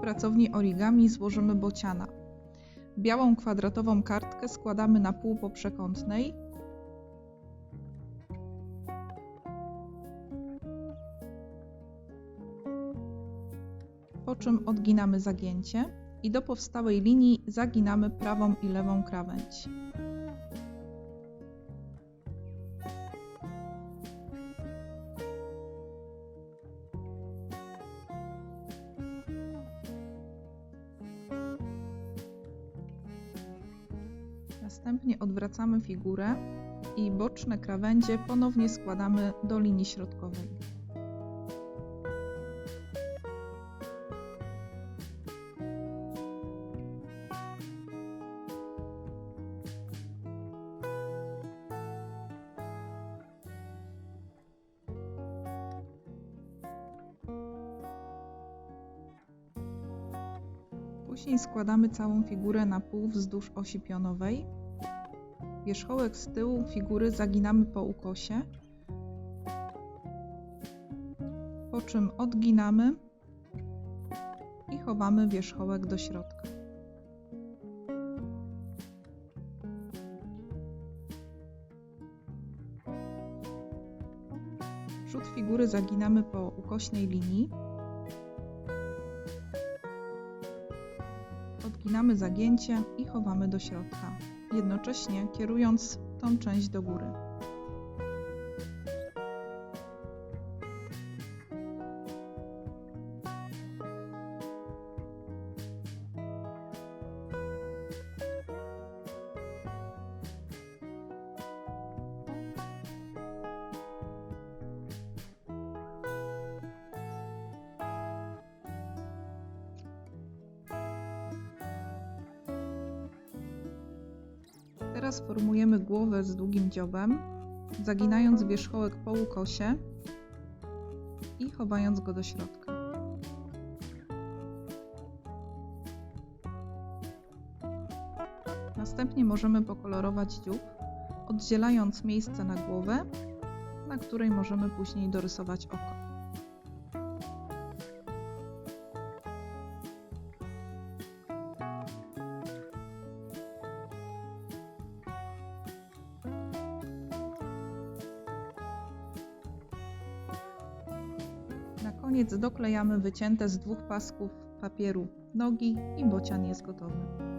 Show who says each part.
Speaker 1: Pracowni origami złożymy bociana. Białą kwadratową kartkę składamy na pół po przekątnej. Po czym odginamy zagięcie i do powstałej linii zaginamy prawą i lewą krawędź. Następnie odwracamy figurę i boczne krawędzie ponownie składamy do linii środkowej. Później składamy całą figurę na pół wzdłuż osi pionowej. Wierzchołek z tyłu figury zaginamy po ukosie, po czym odginamy i chowamy wierzchołek do środka. Przód figury zaginamy po ukośnej linii. Odginamy zagięcie i chowamy do środka, jednocześnie kierując tą część do góry. Teraz formujemy głowę z długim dziobem, zaginając wierzchołek po ukosie i chowając go do środka. Następnie możemy pokolorować dziób, oddzielając miejsce na głowę, na której możemy później dorysować oko. Koniec doklejamy wycięte z dwóch pasków papieru nogi i bocian jest gotowy.